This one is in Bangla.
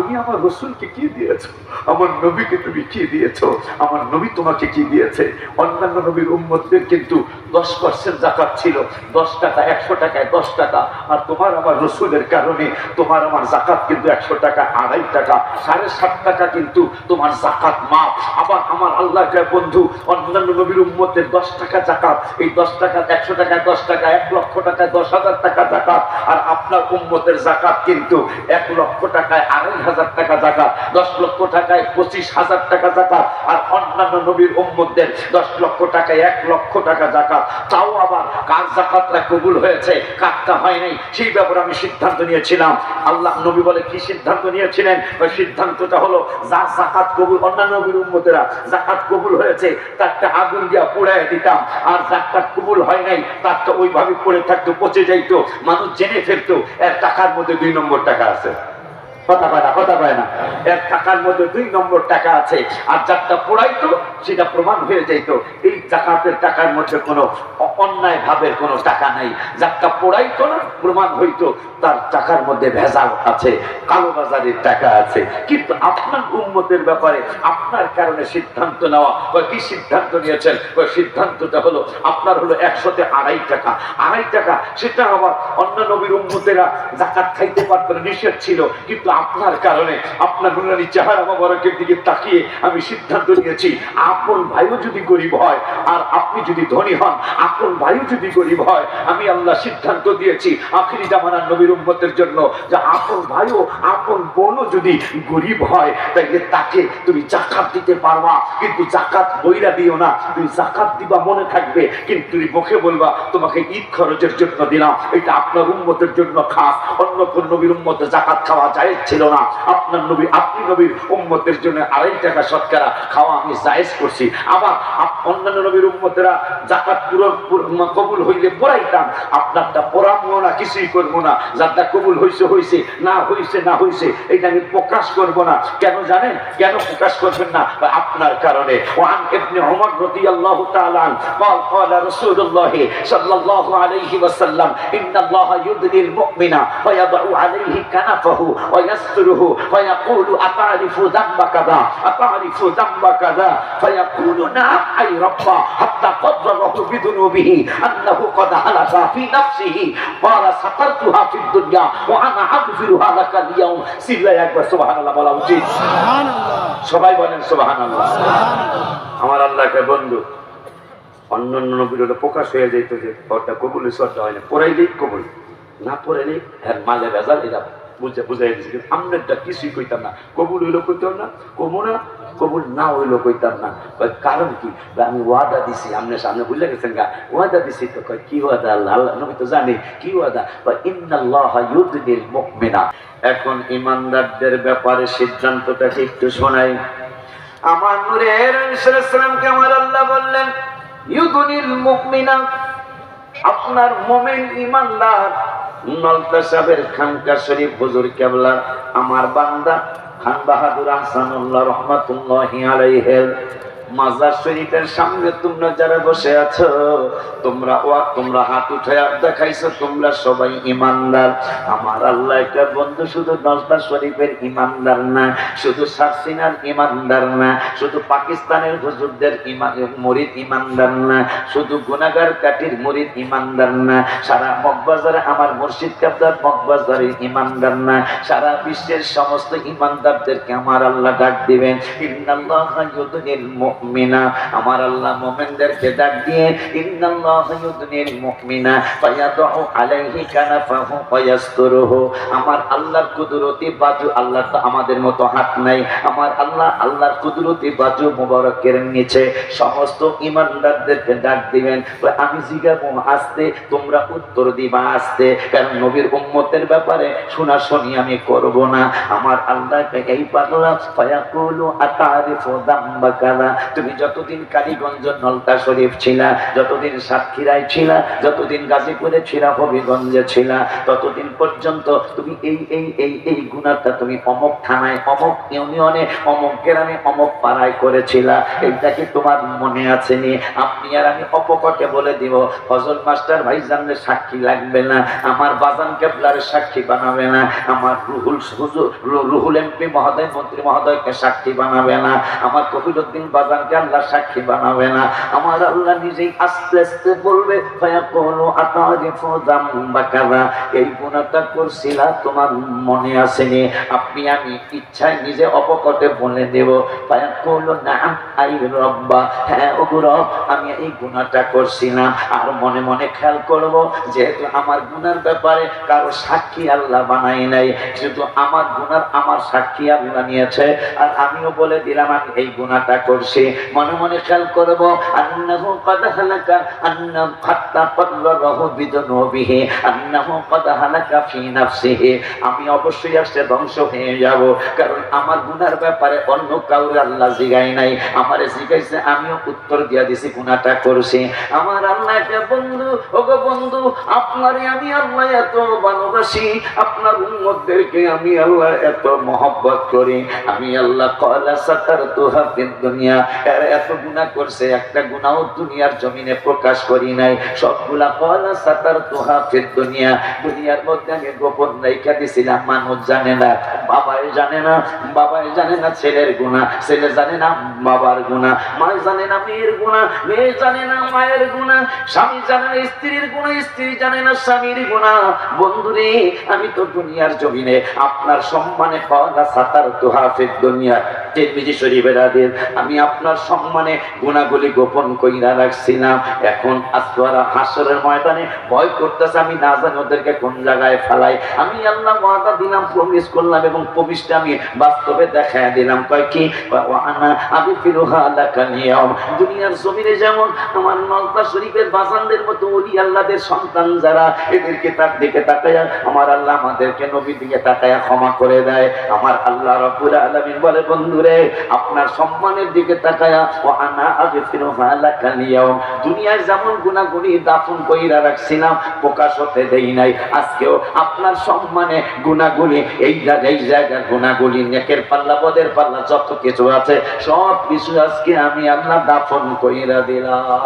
তুমি আমার রসুলকে কি দিয়েছ? আমার নবীকে তুমি কি দিয়েছ? আমার নবী তোমাকে কি দিয়েছে? অন্যান্য নবীর উম্মতদের কিন্তু দশ পার্সেন্ট জাকাত ছিল। দশ টাকা, একশো টাকায় দশ টাকা। আর তোমার আমার রসুলের কারণে তোমার আমার জাকাত কিন্তু একশো টাকা, আড়াই টাকা, সাড়ে সাত টাকা কিন্তু তোমার জাকাত মাপ। আবার আমার আল্লাহ বন্ধু, অন্যান্য নবীর উম্মতের দশ টাকা জাকাত। এই দশ টাকা, একশো টাকায় দশ টাকা, এক লক্ষ টাকায় দশ হাজার টাকা জাকাত। আর আপনার উম্মতের জাকাত কিন্তু এক লক্ষ টাকায় আড়াই হাজার টাকা জাকাত দশ লক্ষ টাকায় পঁচিশ হাজার টাকা জাকাত আর অন্যান্য নবীর উম্মতদের দশ লক্ষ টাকায় এক লক্ষ টাকা জাকাত তাও আবার কার জাকাতটা কবুল হয়েছে কাজটা হয় নাই সেই ব্যাপারে আমি সিদ্ধান্ত নিয়েছিলাম। আল্লাহ নবী বলে কি সিদ্ধান্ত নিয়েছিলেন? ওই সিদ্ধান্তটা হলো যার জাকাত কবুল, অন্যান্য নবীর উম্মতেরা জাকাত কবুল হয়েছে, তারটা আগুন দিয়া পোড়ায় দিতাম। আর জাকাত কবুল হয় নাই, তারটা ওইভাবে পড়ে থাকতো, পচে যাইতো, মানুষ জেনে ফেলতো, এর টাকার মধ্যে দুই নম্বর টাকা আছে। কথা পায় না, কথা পায় না। এক টাকার মধ্যে দুই নম্বর টাকা আছে, আর যারটা পোড়াইতো, সেটা প্রমাণ হয়ে যাইতো। এই জাকাতের টাকার মধ্যে কোনো অন্যায় ভাবের কোনো টাকা নাই। যারটা পোড়াইতো না, প্রমাণ হইতো, তার টাকার মধ্যে ভেজাল আছে কালোবাজারের টাকা আছে। কিন্তু আপনার উন্মতের ব্যাপারে, আপনার কারণে সিদ্ধান্ত নেওয়া বা কি সিদ্ধান্ত নিয়েছেন? ওই সিদ্ধান্তটা হলো, আপনার হলো একশোতে আড়াই টাকা। আড়াই টাকা, সেটা আবার অন্য নবীর উন্মতেরা জাকাত খাইতে পারতো নিষেধ ছিল। কিন্তু আপনার কারণে আপনার নুনানি চেহারা মোবারকের দিকে তাকিয়ে আমি সিদ্ধান্ত নিয়েছি, আপন ভাইও যদি গরিব হয় আর আপনি যদি ধনী হন, আপন ভাইও যদি গরিব হয়, আমি আল্লাহ সিদ্ধান্ত দিয়েছি আখিরি জামানার নবীর উম্মতের জন্য যে আপন ভাইও, আপন বোনও যদি গরিব হয়, তাইলে তাকে তুমি জাকাত দিতে পারবা, কিন্তু জাকাত বইরা দিও না। তুমি জাকাত দিবা মনে থাকবে, কিন্তু তুমি মুখে বলবা, তোমাকে ঈদ খরচের জন্য দিলাম, এটা আপনার উম্মতের জন্য খাস অন্য কোন নবীর উম্মতে জাকাত খাওয়া যায় ছিল না আপনার নবী আপনি নবীর উম্মতের জন্য আড়াই টাকা শতকরা খাওয়া আমি জায়েজ করছি আবার আপ- অন্যান্য নবীর উম্মতেরা জাকাত পূরণ পূরণ- কবুল হইলে পড়াইতাম আপনারটা পড়াবো না কিছুই করবো না যারটা কবুল হইছে হইছে না হইছে না হইছে এটা আমি প্রকাশ করব না কেন জানেন কেন প্রকাশ করবেন না আপনার কারণে ওয়ান ইবনে ওমর রাদিয়াল্লাহু তাআলা আন قال قال رسول الله صلى الله عليه وسلم ان الله يدني المؤمن ويضع عليه كنفه ويستره ويقول اتعرف ذنب كذا اتعرف ذنب كذا فيقول نعم اي رب حتى قدره بذنوبه انه قد هلك في نفسه قال سترتها في الدنيا وانا اغفرها لك اليوم সিল্লা একবার সুবহানাল্লাহ বলা উচিত সবাই বলেন সুবহানাল্লাহ আমার আল্লাহকে বন্ধু অন্য অন্য নবীর ওটা প্রকাশ হয়ে যেত যে ওটা কবুল সরটা হয় না পড়াই দিই কবুল না পড়ে নেই হ্যাঁ মালে ভেজাল এটা বুঝে বুঝাই কিছুই কইতাম না। কবুল হইল কইতাম না কবু না, কবুল না হইল কইতাম না। কারণ কি? আমি ওয়াদা দিছি। সামনে বুঝলে গেছেন গা? ওয়াদা দিছি তো কয়, কি ওয়াদা আল্লাহ? আল্লাহ নবী তো জানি, কি ওয়াদা? বা ইন্নাল্লাহ এখন ইমানদারদের ব্যাপারে সিদ্ধান্তটাকে একটু শোনাই। আমার আমার আল্লাহ বললেন, ইউদনিল মুমিনা, আপনার মোমেন ইমানদার নলতা সাহেবের খানকা শরীফ হুজুর কেবলা আমার বান্দা খান বাহাদুর আহসানুল্লাহ রহমাতুল্লাহি আলাইহি মাজার শরীফের সামনে তোমরা যারা বসে আছো, তোমরা ও তোমরা হাত উঠে দেখাইছো, তোমরা সবাই ইমানদার। আমার আল্লাহ একটা বন্ধু শুধু নজদা শরীফের ইমানদার না, শুধু সারসিনার ইমানদার না, শুধু পাকিস্তানের হুজুরদের ইমান, মরিদ ইমানদার না, শুধু গুনাগার কাটির মরিদ ইমানদার না, সারা মগবাজারে আমার মুর্শিদ কাবদার মগবাজারের ইমানদার না, সারা বিশ্বের সমস্ত ইমানদারদেরকে আমার আল্লাহ ডাক দিবেন। ইন্নাল্লাহা আমার আল্লাহ মুমিনদেরকে ডাক দিয়ে, ইন্নাল্লাহা ইউদনিল মুমিনা ফায়াদউ আলাইহি কানাফাহু ওয়ায়াসতুরুহু আমার আল্লাহর কুদরতি বাজু আল্লাহ তো আমাদের মতো হাত নাই। আমার আল্লাহ আল্লাহর কুদরতি বাজু মুবারকের নিচে সমস্ত ইমানদারদেরকে ডাক দিবেন আমি জিজ্ঞাবো আসতে, তোমরা উত্তর দিবা আসতে। কারণ নবীর উম্মতের ব্যাপারে শোনাশোনি আমি করব না। আমার আল্লাহকে এই পাগলা, ফায়াকুলু আতারিফু দাম্বা কাদা তুমি যতদিন কালীগঞ্জ নলতা শরীফ ছিলা, যতদিন সাতক্ষীরায় ছিলা, যতদিন গাজীপুরে ছিলা, হবিগঞ্জে ছিলা, ততদিন পর্যন্ত তুমি এই এই এই এই গুণাটা তুমি অমক থানায়, অমক ইউনিয়নে, অমক গ্রামে, অমক পাড়ায় করেছিলা। এইটা কি তোমার মনে আছে নি? আপনি আর আমি অপকটে বলে দিব, ফজল মাস্টার ভাই জানলে সাক্ষী লাগবে না, আমার বাজান কেবলার সাক্ষী বানাবে না, আমার রুহুল রুহুল এমপি মহোদয়, মন্ত্রী মহোদয়কে সাক্ষী বানাবে না, আমার কপিলুদ্দিন বাজানকে আল্লাহ সাক্ষী বানাবে না। আমার আল্লাহ নিজেই আস্তে আস্তে বলবে এই গুণাটা করছিলা তোমার মনে আসেনি। আপনি আমি ইচ্ছায় নিজে অপকটে বলে দেব। না রব্বা। হ্যাঁ ও আমি এই গুণাটা করছি না আর মনে মনে খেয়াল করব, যেহেতু আমার গুনার ব্যাপারে কারও সাক্ষী আল্লাহ বানাই নাই শুধু আমার গুনার আমার সাক্ষী আল্লাহ নিয়েছে, আর আমিও বলে দিলাম, আমি এই গুনাহটা করছি। বলছে, মনে মনে খেয়াল করব আমি অবশ্যই আসতে ধ্বংস হয়ে যাব, কারণ আমার গুনার ব্যাপারে অন্য কাউর আল্লাহ জিগাই নাই। আমারে জিগাইছে, আমিও উত্তর দিয়া দিছি গুনাটা করছি। আমার আল্লাহ বন্ধু, ওগো বন্ধু, আপনারে আমি আল্লাহ এত ভালোবাসি, আপনার উন্মতদেরকে আমি আল্লাহ এত মহব্বত করি। আমি আল্লাহ কয়লা সাকার তুহা দুনিয়া এর এত গুণা করছে, একটা গুণাও দুনিয়ার জমিনে প্রকাশ করি নাই। সবগুলা কলা সাতার তোহা ফের দুনিয়া। দুনিয়ার মধ্যে আমি গোপন রেখা দিছিলাম, মানুষ জানে না। বাবাই জানে না, বাবাই জানে না ছেলের গুণা, ছেলে জানে না বাবার গুণা মা জানে না মেয়ের গুণা, মেয়ে জানে না মায়ের গুণা, স্বামী জানে না স্ত্রীর গুণা, স্ত্রী জানে না স্বামীর গুণা। বন্ধুরে, আমি তো দুনিয়ার জমিনে আপনার সম্মানে পাওয়া সাতার তোহাফের দুনিয়া তিরমিজি শরীফের আদের আমি আপনার সম্মানে গুণাগুলি গোপন কইরা রাখছিলাম। এখন আজকে হাসরের ময়দানে ভয় করতেছে, আমি না জানি ওদেরকে কোন জায়গায় ফেলাই। আমি আল্লাহ ওয়াদা দিলাম প্রমিস করলাম এবং আমি বাস্তবে দেখায় দিলাম। কয় কি? আমি ফিরুহা নিয়ম। দুনিয়ার জমিনে যেমন আমার নলতা শরীফের বাজানদের মতো আল্লাহদের সন্তান যারা, এদেরকে তার দিকে আমার আল্লাহ আমাদেরকে দিকে ক্ষমা করে দেয়। আমার আল্লাহ বলে, বন্ধুরে, আপনার সম্মানের দিকে তাকায়া ও আনা আগে ফিরুহা লাকা নিয়ম। দুনিয়ায় যেমন গুণাগুণি দাফন কইরা রাখছিলাম, প্রকাশ হতে দেই নাই। আজকেও আপনার সম্মানে গুণাগুলি এই জায়গায় জায়গার গুণাগুলি নেকের পাল্লা পদের পাল্লা, যত কিছু আছে, সব কিছু আজকে আমি আল্লাহ দাফন কইরা দিলাম।